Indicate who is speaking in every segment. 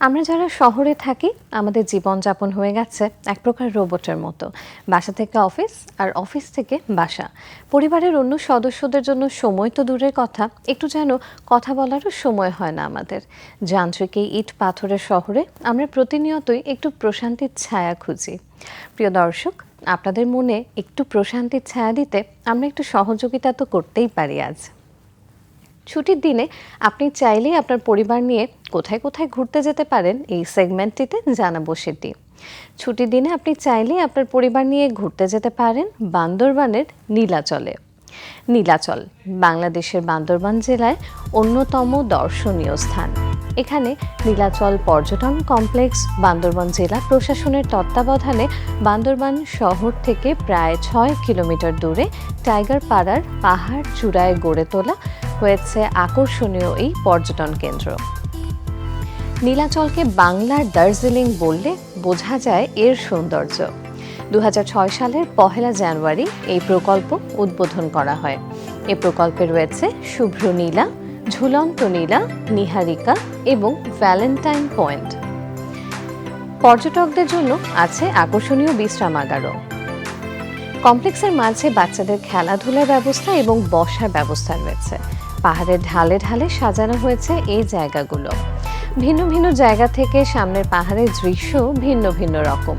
Speaker 1: আমরা যারা শহরে থাকি, আমাদের জীবনযাপন হয়ে গেছে এক প্রকার রোবটের মতো। বাসা থেকে অফিস আর অফিস থেকে বাসা। পরিবারের অন্য সদস্যদের জন্য সময় তো দূরের কথা, একটু যেন কথা বলারও সময় হয় না আমাদের। যান্ত্রিক এই ইট পাথরের শহরে আমরা প্রতিনিয়তই একটু প্রশান্তির ছায়া খুঁজি। প্রিয় দর্শক, আপনাদের মনে একটু প্রশান্তির ছায়া দিতে আমরা একটু সহযোগিতা তো করতেই পারি আজ। ছুটির দিনে আপনি চাইলেই আপনার পরিবার নিয়ে কোথায় কোথায় ঘুরতে যেতে পারেন এই সেগমেন্টটিতে জানাব সেটি। ছুটির দিনে আপনি চাইলেই আপনার পরিবার নিয়ে ঘুরতে যেতে পারেন বান্দরবানের নীলাচলে। নীলাচল, বাংলাদেশের বান্দরবান জেলায় অন্যতম দর্শনীয় স্থান। এখানে নীলাচল পর্যটন কমপ্লেক্স, বান্দরবান জেলা প্রশাসনের তত্ত্বাবধানে বান্দরবান শহর থেকে প্রায় ছয় কিলোমিটার দূরে টাইগার পাড়ার পাহাড় চূড়ায় গড়ে তোলা হয়েছে আকর্ষণীয় এই পর্যটন কেন্দ্র। নীলাচলকে বাংলার দার্জিলিং বললে বোঝা যায় এর সৌন্দর্য। দুহাজার ছয় সালের পহেলা জানুয়ারি এই প্রকল্প উদ্বোধন করা হয়। এ প্রকল্পে রয়েছে শুভ্র নীলা, ঝুলন্ত নীলা, নিহারিকা এবং ভ্যালেন্টাইন পয়েন্ট। পর্যটকদের জন্য আছে আকর্ষণীয় বিশ্রামাগারও। কমপ্লেক্সের মাঝে বাচ্চাদের খেলাধুলার ব্যবস্থা এবং বসার ব্যবস্থা রয়েছে। পাহাড়ের ঢালে ঢালে সাজানো হয়েছে এই জায়গাগুলো। ভিন্ন ভিন্ন জায়গা থেকে সামনের পাহাড়ের দৃশ্য ভিন্ন ভিন্ন রকম।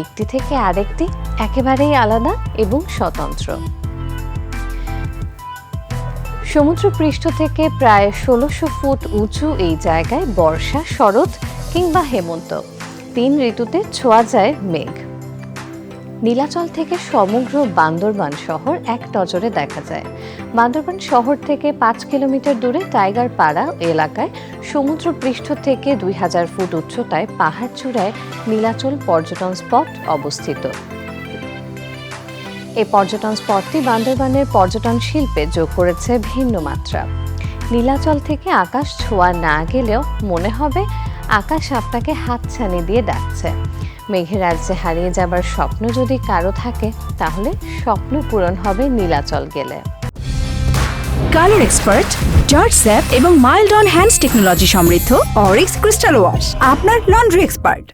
Speaker 1: একটি থেকে আরেকটি একেবারেই আলাদা এবং স্বতন্ত্র। সমুদ্র পৃষ্ঠ থেকে প্রায় ষোলোশো ফুট উঁচু এই জায়গায় বর্ষা, শরৎ কিংবা হেমন্ত। তিন ঋতুতে ছোঁয়া যায় মেঘ। নীলাচল থেকে সমগ্র বান্দরবান শহর এক নজরে দেখা যায়। বান্দরবান শহর থেকে পাঁচ কিলোমিটার দূরে টাইগার পাড়া এলাকায় সমুদ্র পৃষ্ঠ থেকে দুই হাজার ফুট উচ্চতায় পাহাড় চূড়ায় নীলাচল পর্যটন স্পট অবস্থিত। এই পর্যটন স্পটটি বান্দরবানের পর্যটন শিল্পে যোগ করেছে ভিন্ন মাত্রা। নীলাচল থেকে আকাশ ছোঁয়া না গেলেও মনে হবে আকাশ আপনাকে হাতছানি দিয়ে ডাকছে। মেঘের রাজ্যে হারিয়ে যাবার স্বপ্ন যদি কারও থাকে তাহলে স্বপ্ন পূরণ হবে নীলাচল গেলে।
Speaker 2: কালার এক্সপার্ট জর্জ স্যাপ এবং মাইল্ড অন হ্যান্ডস টেকনোলজি সমৃদ্ধ অরিক্স ক্রিস্টাল ওয়াশ আপনার লন্ড্রি এক্সপার্ট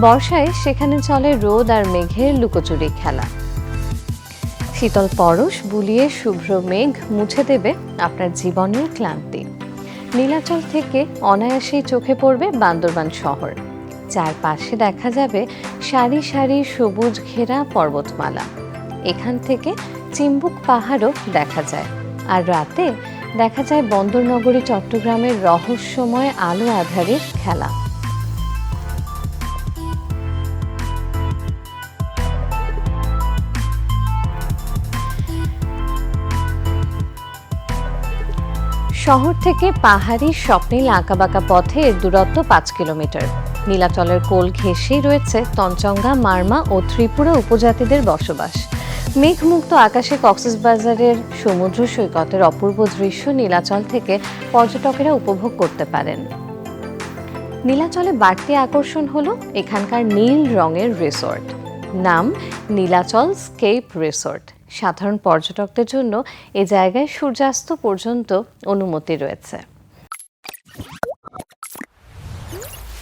Speaker 1: বর্ষায় সেখানে চলে রোদ আর মেঘের লুকোচুরি খেলা। শীতল পরশ বুলিয়ে শুভ্র মেঘ মুছে দেবে আপনার জীবনের ক্লান্তি। নীলাচল থেকে অনায়াসেই চোখে পড়বে বান্দরবান শহর। চারপাশে দেখা যাবে সারি সারি সবুজ ঘেরা পর্বতমালা। এখান থেকে চিম্বুক পাহাড়ও দেখা যায়। আর রাতে দেখা যায় বন্দরনগরী, চট্টগ্রামের রহস্যময় আলো আধারের খেলা। শহর থেকে পাহাড়ি স্বপ্নীল আঁকাবাঁকা পথে দূরত্ব পাঁচ কিলোমিটার। নীলাচলের কোল ঘেঁষেই রয়েছে তঞ্চঙ্গা, মারমা ও ত্রিপুরা উপজাতিদের বসবাস। মেঘমুক্ত আকাশে কক্সবাজারের সমুদ্র সৈকতের অপূর্ব দৃশ্য নীলাচল থেকে পর্যটকেরা উপভোগ করতে পারেন। নীলাচলে বাড়তি আকর্ষণ হলো এখানকার নীল রঙের রিসোর্ট। নাম নীলাচল স্কেপ রিসোর্ট। সাধারণ পর্যটকদের জন্য এ জায়গায় সূর্যাস্ত পর্যন্ত অনুমতি রয়েছে।